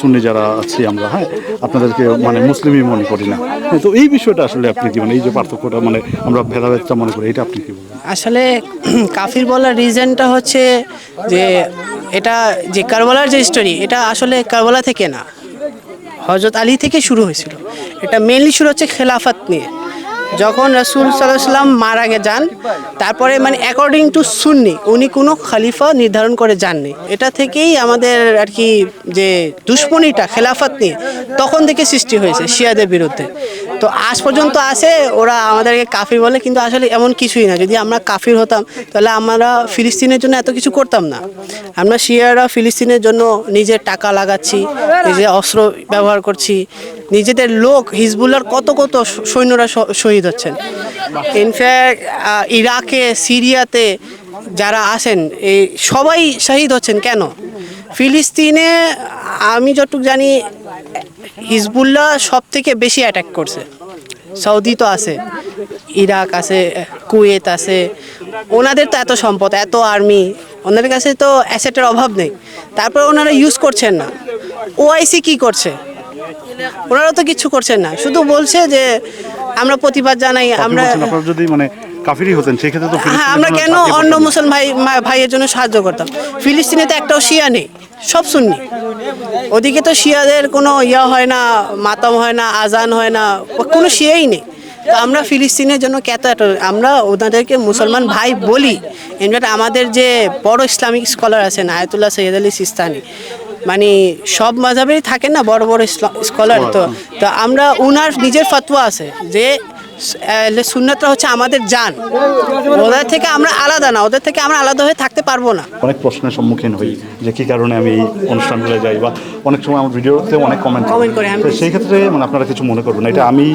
সুন্নি যারা আছি আমরা হ্যাঁ আপনাদেরকে মানে মুসলিমই মনে করি না। তো এই বিষয়টা আসলে আপনি কি মানে এই যে পার্থক্যটা মানে আমরা ভেদাভেদটা মনে করি, এটা আপনি কি বলবেন? আসলে কাফির বলার রিজনটা হচ্ছে যে এটা যে কারবালার যে স্টোরি এটা আসলে কারবালা থেকে না হজরত আলী থেকে শুরু হয়েছিল। এটা মেনলি শুরু হচ্ছে খেলাফাত নিয়ে। যখন রসুল সাল্লাম মারা গে যান, তারপরে মানে অ্যাকর্ডিং টু সুন্নি, উনি কোনো খালিফা নির্ধারণ করে যাননি। এটা থেকেই আমাদের আর কি যে দুশ্মনীটা, খেলাফত নিয়ে তখন থেকে সৃষ্টি হয়েছে শিয়াদের বিরুদ্ধে। তো আজ পর্যন্ত আসে ওরা আমাদেরকে কাফির বলে, কিন্তু আসলে এমন কিছুই না। যদি আমরা কাফির হতাম, তাহলে আমরা ফিলিস্তিনের জন্য এত কিছু করতাম না। আমরা শিয়ারা ফিলিস্তিনের জন্য নিজের টাকা লাগাচ্ছি, নিজের অস্ত্র ব্যবহার করছি, নিজেদের লোক হিজবুল্লার কত কত সৈন্যরা শহীদ হচ্ছেন। ইনফ্যাক্ট ইরাকে, সিরিয়াতে যারা আছেন, এই সবাই শহীদ হচ্ছেন। কেন? ফিলিস্তিনে আমি যতটুকু জানি হিজবুল্লাহ সব থেকে বেশি অ্যাটাক করছে। সৌদি তো আছে ইরাক আছে কুয়েত আছে। ওনাদের তো এত সম্পদ এত আর্মি ওনাদের কাছে তো অ্যাসেটের অভাব নেই। তারপর ওনারা ইউজ করছেন না। ওআইসি কি করছে? ওনারা তো কিছু করছেন না। শুধু বলছে যে আমরা প্রতিবাদ জানাই আমরা যদি মানে হতেন সেক্ষেত্রে তো হ্যাঁ আমরা কেন অন্য মুসলমান ভাই ভাইয়ের জন্য সাহায্য করতাম? ফিলিস্তিনে তো একটাও শিয়া নেই সব সুন্নি। ওদিকে তো শিয়াদের কোনো ইয়া হয় না মাতাম হয় না আজান হয় না কোনো শিয়াই নেই। তো আমরা ফিলিস্তিনের জন্য কত আমরা ওনাদেরকে মুসলমান ভাই বলি। ইনফ্যাক্ট আমাদের যে বড় ইসলামিক স্কলার আছেন আয়াতুল্লাহ সৈয়দ আলী সিস্তানি মানে সব মাঝাবেরই থাকেন না বড় বড় স্কলার। তো তো আমরা উনার নিজের ফতোয়া আছে যে সুন্নতরা হচ্ছে আমাদের যান ওদের থেকে আমরা আলাদা না ওদের থেকে আমরা আলাদা হয়ে থাকতে পারব না। অনেক প্রশ্নের সম্মুখীন হই যে কী কারণে আমি এই অনুষ্ঠানগুলো যাই বা অনেক সময় আমার ভিডিওতে অনেক কমেন্ট কমেন্ট করে, সেই ক্ষেত্রে মানে আপনারা কিছু মনে করবেন না এটা আমি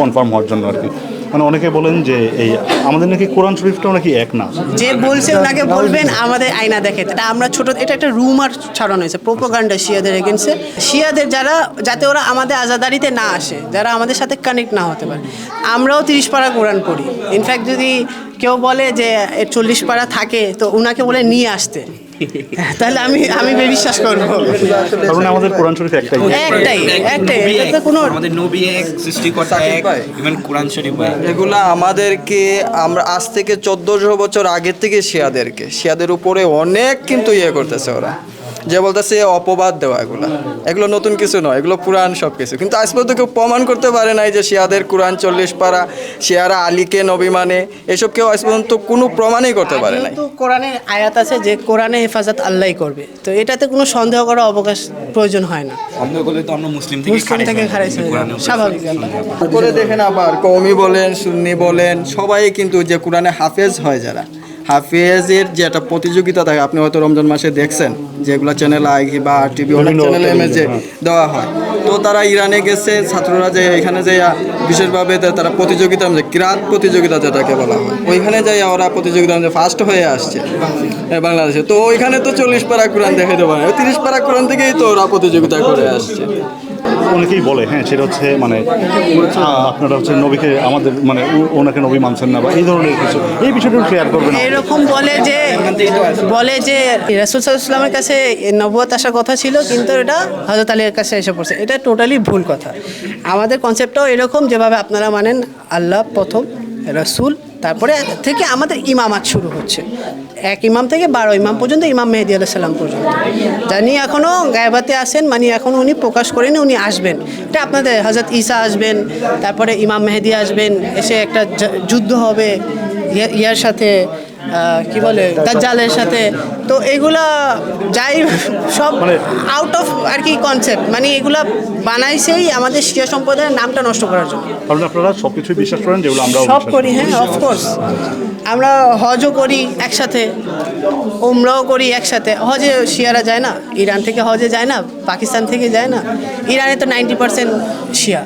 কনফার্ম হওয়ার জন্য আর কি। মানে অনেকে বলেন যে এই আমাদের নাকি কোরআন শরীফটাও নাকি এক না। যে বলছে ওনাকে বলবেন, আমাদের আয়না দেখে। এটা আমরা ছোট, এটা একটা রুমার ছড়ানো হয়েছে প্রোপোগান্ডা শিয়াদের এগেন্সে শিয়াদের যারা, যাতে ওরা আমাদের আজাদারিতে না আসে, যারা আমাদের সাথে কানেক্ট না হতে পারে। আমরাও তিরিশ পাড়া কোরআন পড়ি। ইনফ্যাক্ট যদি কেউ বলে যে চল্লিশ পাড়া থাকে, তো ওনাকে বলে নিয়ে আসতে। তাহলে আমি আমি বিশ্বাস করব। কারণ আমাদের কোরআন শরীফ একটাই। একটাই একটাই। নবী কোনো আমাদের নবী এক সৃষ্টিকর্তা এক ইভেন কোরআন শরীফ। এগুলা আমাদেরকে আমরা আজ থেকে চোদ্দশো বছর আগের থেকে শিয়াদেরকে। শিয়াদের উপরে অনেক কিন্তু ইয়ে করতেছে ওরা। যে বলতেছে অপবাদ দেওয়া এগুলো। এগুলো নতুন কিছু নয় এগুলো পুরাণ সব কিছু কিন্তু আজ পর্যন্ত কেউ প্রমাণ করতে পারে নাই যে শিয়াদের কোরআন চল্লিশ পারা শিয়ারা আলীকে নবী মানে এসব কেউ আজ পর্যন্ত কোনো প্রমাণই করতে পারে নাই। কোরআনের আয়াত আছে যে কোরআনে হেফাজত আল্লাহই করবে। তো এটাতে কোনো সন্দেহ করার অবকাশ প্রয়োজন হয় না। সন্দেহ করলে তো আমরা মুসলিম থেকে মুসলিম থেকে খারিজ হয়ে যাব। স্বাভাবিক। করে। দেখেন আবার কৌমি বলেন সুন্নি বলেন সবাই কিন্তু যে কোরআনে হাফেজ হয় যারা হাফেজের যে একটা প্রতিযোগিতা থাকে আপনি হয়তো রমজান মাসে দেখছেন যেগুলো চ্যানেল আই বা আর টিভি অনেক চ্যানেলে এমএজে। দেওয়া হয়। তো তারা ইরানে গেছে ছাত্ররা যে এখানে যে বিশেষভাবে তারা প্রতিযোগিতা যে কিরাত প্রতিযোগিতা যেটাকে বলা হয়। ওইখানে যাই ওরা প্রতিযোগিতা যে ফার্স্ট হয়ে আসছে বাংলাদেশে। তো ওইখানে তো চল্লিশ পারা কোরআন দেখাতে পারে। তিরিশ পারা কোরআন থেকেই তো ওরা প্রতিযোগিতা করে আসছে। অনেকেই বলে হ্যাঁ সেটা হচ্ছে মানে আপনারা হচ্ছে নবীকে আমাদের মানে ওনাকে নবী মানছেন না বা এই ধরনের কিছু। এই বিষয়টা ক্লিয়ার করবেন এরকম বলে যে বলে যে রাসুল সাল্লামের কাছে নবুয়াত আসার কথা ছিল, কিন্তু এটা হজরত আলীর কাছে এসে পড়ছে। এটা টোটালি ভুল কথা। আমাদের কনসেপ্টটাও এরকম, যেভাবে আপনারা মানেন, আল্লাহ প্রথম, রসুল তারপরে থেকে আমাদের ইমামাত শুরু হচ্ছে। এক ইমাম থেকে বারো ইমাম পর্যন্ত ইমাম মেহেদি আলাহ সাল্লাম পর্যন্ত। জানি এখনও গায়েবাতে আসেন মানে এখন উনি প্রকাশ করেন, উনি আসবেন। এটা আপনাদের হজরত ঈসা আসবেন, তারপরে ইমাম মেহেদি আসবেন, এসে একটা যুদ্ধ হবে ইয়ার সাথে কি বলে দাজ্জালের সাথে। তো এগুলা যাই সব মানে- আউট অফ আর কি কনসেপ্ট মানে এগুলা বানাইছেই আমাদের শিয়া সম্প্রদায়ের নামটা নষ্ট করার জন্য। কারণ আপনারা সব কিছুই বিশ্বাস করেন যেগুলো আমরা সব করি হ্যাঁ অফকোর্স আমরা হজও করি একসাথে উমরাও করি একসাথে। হজে শিয়ারা যায় না ইরান থেকে হজে যায় না পাকিস্তান থেকে যায় না। ইরানে তো নাইনটি পার্সেন্ট শিয়া।